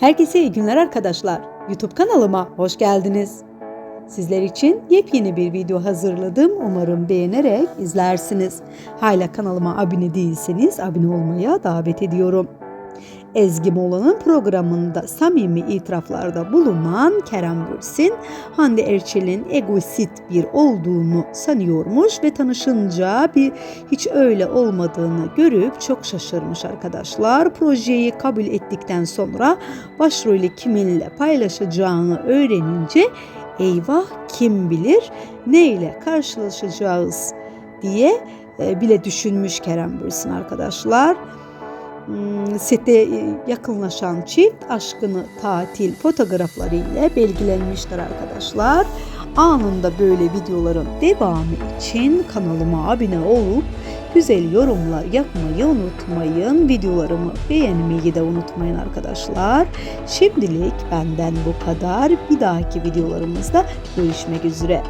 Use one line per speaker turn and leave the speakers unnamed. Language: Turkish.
Herkese iyi günler arkadaşlar. YouTube kanalıma hoş geldiniz. Sizler için yepyeni bir video hazırladım. Umarım beğenerek izlersiniz. Hala kanalıma abone değilseniz abone olmaya davet ediyorum. Ezgi Mola'nın programında samimi itiraflarda bulunan Kerem Bürsin, Hande Erçel'in egoist bir olduğunu sanıyormuş ve tanışınca bir hiç öyle olmadığını görüp çok şaşırmış arkadaşlar. Projeyi kabul ettikten sonra başrolü kiminle paylaşacağını öğrenince eyvah kim bilir neyle karşılaşacağız diye e, bile düşünmüş Kerem Bürsin arkadaşlar. Hmm, Sete yakınlaşan çift aşkını tatil fotoğraflarıyla belgelenmiştir arkadaşlar. Anında böyle videoların devamı için kanalıma abone olup güzel yorumlar yapmayı unutmayın. Videolarımı beğenmeyi de unutmayın arkadaşlar. Şimdilik benden bu kadar. Bir dahaki videolarımızda görüşmek üzere.